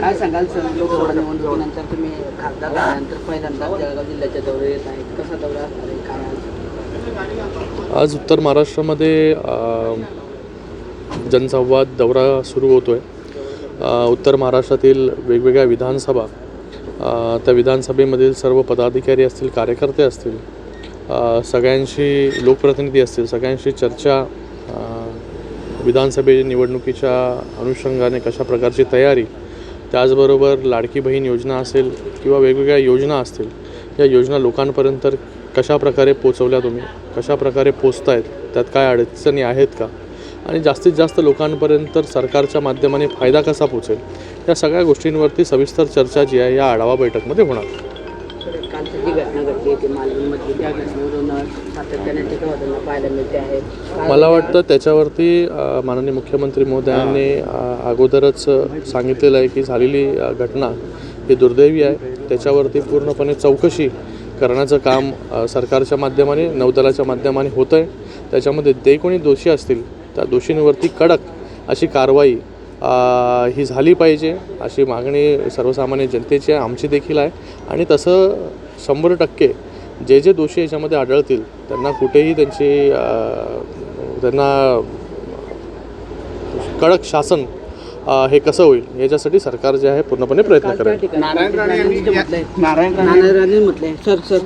काय सांगाल सर? लोकसभा निवडणुकीनंतर तुम्ही खासदार झाल्यानंतर पहिल्यांदा जळगाव जिल्ह्याच्या दौरे येत आहेत. कसा दौरा असणार आहे काय आज उत्तर महाराष्ट्रामध्ये जनसंवाद दौरा सुरू होतो आहे उत्तर महाराष्ट्रातील वेगवेगळ्या विधानसभा त्या विधानसभेमधील सर्व पदाधिकारी असतील कार्यकर्ते असतील सगळ्यांशी लोकप्रतिनिधी असतील सगळ्यांशी चर्चा विधानसभे निवडणुकीच्या अनुषंगाने कशा प्रकारची तयारी त्याचबरोबर लाडकी बहीण योजना असेल किंवा वेगवेगळ्या योजना असतील या योजना लोकांपर्यंत कशा प्रकारे पोचवल्या तुम्ही? कशा प्रकारे पोचतायत? त्यात काय अडचणी आहेत का? आणि जास्तीत जास्त लोकांपर्यंत सरकारच्या माध्यमाने फायदा कसा पोचेल? या सगळ्या गोष्टींवरती सविस्तर चर्चा जी आहे या आढावा बैठकमध्ये होणार. कालची जी घटना घडली ती मालवणमधली. त्या घटनेवरून सातत्याने टीकावादांना पाहायला मिळते आहे. मला वाटतं त्याच्यावरती माननीय मुख्यमंत्री महोदयांनी अ, अगोदरच सांगितलेलं आहे की झालेली घटना ही दुर्दैवी आहे. त्याच्यावरती पूर्णपणे चौकशी करण्याचं काम सरकारच्या माध्यमाने नौदलाच्या माध्यमाने होतं आहे त्याच्यामध्ये जे कोणी दोषी असतील त्या दोषींवरती कडक अशी कारवाई ही झाली पाहिजे अशी मागणी सर्वसामान्य जनतेची आहे आमची देखील आहे. आणि तसं शंभर टक्के जे जे दोषी याच्यामध्ये आढळतील त्यांना कुठेही त्यांची त्यांना कडक शासन हे कसं होईल याच्यासाठी सरकार जे आहे पूर्णपणे प्रयत्न करेल. राणे नारायण राणे म्हटलंय सर सर.